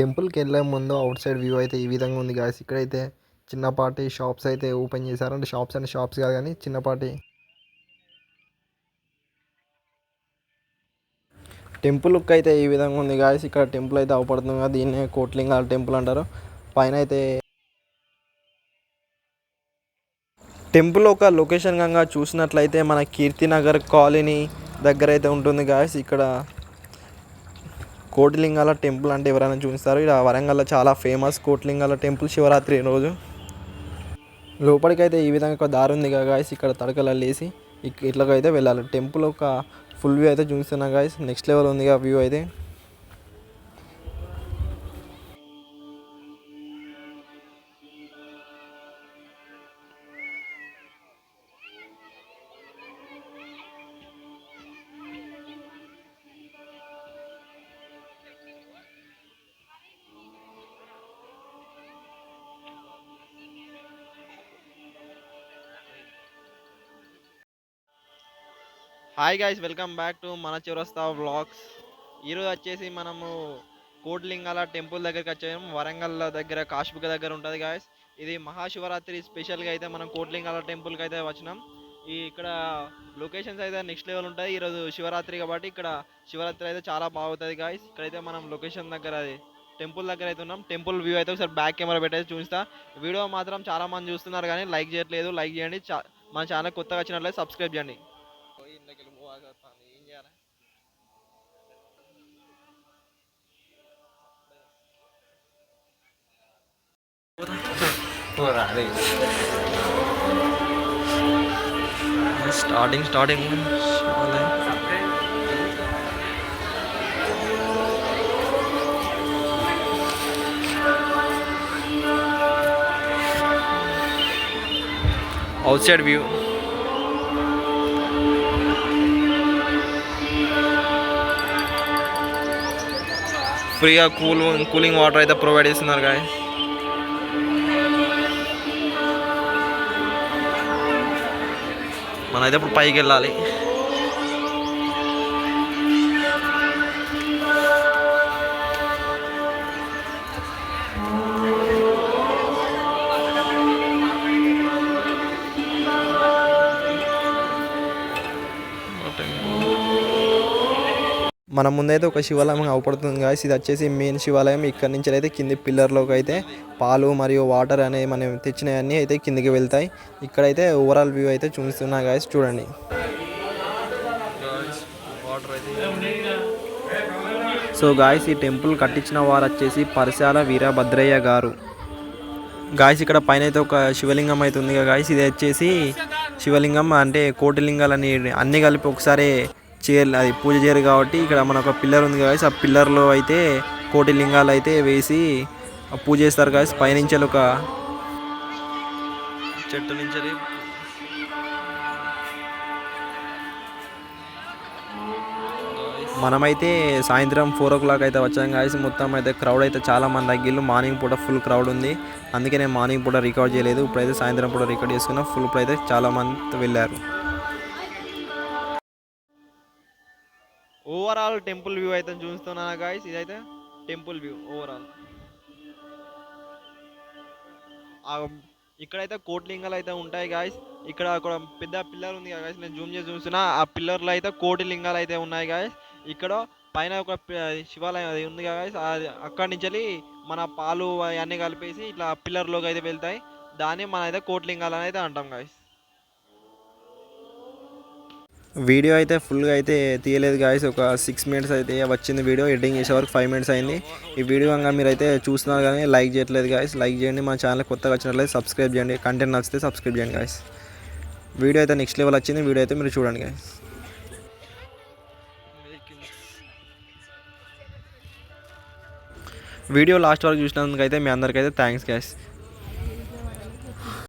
టెంపుల్కి వెళ్ళే ముందు అవుట్ సైడ్ వ్యూ అయితే ఈ విధంగా ఉంది గాయస్. ఇక్కడైతే చిన్నపాటి షాప్స్ అయితే ఓపెన్ చేశారు. అంటే షాప్స్ అండ్ షాప్స్ కాదు కానీ చిన్నపాటి టెంపుల్ లుక్ అయితే ఈ విధంగా ఉంది గాయస్. ఇక్కడ టెంపుల్ అయితే అవపడుతుంది కదా దీన్నే కోట్లింగాల టెంపుల్ అంటారు. పైన అయితే టెంపుల్ ఒక లొకేషన్ కనుక చూసినట్లయితే మన కీర్తినగర్ కాలనీ దగ్గర అయితే ఉంటుంది గాయస్. ఇక్కడ కోటిలింగాల టెంపుల్ అంటే ఎవరైనా చూపిస్తారు. ఇక్కడ వరంగల్లో చాలా ఫేమస్ కోటిలింగాల టెంపుల్ శివరాత్రి రోజు. లోపలికైతే ఈ విధంగా ఒక దారి ఉంది కదా గాయస్ ఇక్కడ తడకలు లేసి ఇక్- ఇట్లకైతే వెళ్ళాలి. టెంపుల్ ఒక ఫుల్ వ్యూ అయితే చూపిస్తున్నాం గాయస్ నెక్స్ట్ లెవెల్ ఉంది వ్యూ అయితే. Hi guys welcome back to మన చివరస్తా వ్లాగ్స్ ఈరోజు వచ్చేసి మనము కోట్లింగాల టెంపుల్ దగ్గరికి వచ్చాము. వరంగల్ దగ్గర కాశ్బుక దగ్గర ఉంటుంది గాయస్ ఇది మహాశివరాత్రి స్పెషల్గా అయితే మనం కోట్లింగాల టెంపుల్కి అయితే వచ్చినాం. ఈ ఇక్కడ లొకేషన్స్ అయితే నెక్స్ట్ లెవెల్ ఉంటాయి. ఈరోజు శివరాత్రి కాబట్టి ఇక్కడ శివరాత్రి అయితే చాలా బాగుతుంది గాయస్ ఇక్కడైతే మనం లొకేషన్ దగ్గర అది టెంపుల్ దగ్గర అయితే ఉన్నాం. టెంపుల్ వ్యూ అయితే ఒకసారి బ్యాక్ కెమెరా పెట్టేసి చూపిస్తా. వీడియో మాత్రం చాలా మంది చూస్తున్నారు కానీ లైక్ చేయట్లేదు. లైక్ చేయండి. చా- మన ఛానల్ కొత్తగా వచ్చినట్లయితే సబ్స్క్రైబ్ చేయండి. Starting starting outside view ఫ్రీగా కూల్ కూలింగ్ వాటర్ అయితే ప్రొవైడ్ చేస్తున్నారు గాయ మనం అయితే ఇప్పుడు పైకి వెళ్ళాలి. మన ముందైతే ఒక శివాలయం అవపడుతుంది గాయస్ ఇది వచ్చేసి మెయిన్ శివాలయం. ఇక్కడ నుంచి అయితే కింది పిల్లర్లోకి అయితే పాలు మరియు వాటర్ అనేవి మనం తెచ్చినవన్నీ అయితే కిందికి వెళ్తాయి. ఇక్కడైతే ఓవరాల్ వ్యూ అయితే చూపిస్తున్నా గాయస్ చూడండి. సో గాయస్ ఈ టెంపుల్ కట్టించిన వారు వచ్చేసి పరిశాల వీరభద్రయ్య గారు. గాయస్ ఇక్కడ పైన అయితే ఒక శివలింగం అయితే ఉంది గాయస్ ఇది వచ్చేసి శివలింగం అంటే కోటిలింగాలని అన్ని కలిపి ఒకసారి చేయరు అది పూజ చేయరు కాబట్టి ఇక్కడ మన ఒక పిల్లర్ ఉంది కాబట్టి ఆ పిల్లర్లో అయితే కోటి లింగాలు అయితే వేసి పూజ చేస్తారు కాబట్టి పైనుంచి ఒక చెట్టు నుంచి మనమైతే సాయంత్రం ఫోర్ ఓ క్లాక్ అయితే వచ్చాం కాసి మొత్తం అయితే క్రౌడ్ అయితే చాలా మంది తగ్గిళ్ళు. మార్నింగ్ పూట ఫుల్ క్రౌడ్ ఉంది. అందుకే నేను మార్నింగ్ పూట రికార్డ్ చేయలేదు. ఇప్పుడైతే సాయంత్రం పూట రికార్డ్ చేసుకున్నా ఫుల్ ఇప్పుడైతే చాలా మంది వెళ్ళారు. ఓవరాల్ టెంపుల్ వ్యూ అయితే చూస్తున్నాను గాయస్ ఇదైతే టెంపుల్ వ్యూ ఓవరాల్ ఇక్కడైతే కోటిలింగాలు అయితే ఉంటాయి గాయస్ ఇక్కడ ఒక పెద్ద పిల్లర్ ఉంది గాయస్ నేను జూమ్ చేసి చూస్తున్నా. ఆ పిల్లర్లో అయితే కోటి లింగాలు అయితే ఉన్నాయి గాయస్ ఇక్కడ పైన ఒక పి- శివాలయం అది ఉంది గాయస్ అది అక్కడి నుంచి వెళ్ళి మన పాలు అవన్నీ కలిపేసి ఇట్లా పిల్లర్లోకి అయితే వెళ్తాయి. దాన్ని మన అయితే కోటిలింగాలు అని అయితే అంటాం గాయస్ వీడియో అయితే ఫుల్గా అయితే తీయలేదు గాయస్ ఒక సిక్స్ మినిట్స్ అయితే వచ్చింది వీడియో. ఎడిటింగ్ చేసే వరకు ఫైవ్ మినిట్స్ అయింది. ఈ వీడియో కనుక మీరు అయితే చూస్తున్నారు కానీ లైక్ చేయట్లేదు గాయస్ లైక్ చేయండి మా ఛానల్ కొత్తగా వచ్చినట్లయితే సబ్స్క్రైబ్ చేయండి. కంటెంట్ నచ్చితే సబ్స్క్రైబ్ చేయండి గాయస్ వీడియో అయితే నెక్స్ట్ లెవెల్ వచ్చింది. వీడియో అయితే మీరు చూడండి గాయస్ వీడియో లాస్ట్ వరకు చూసినందుకు అయితే మీ అందరికైతే థ్యాంక్స్ గాయస్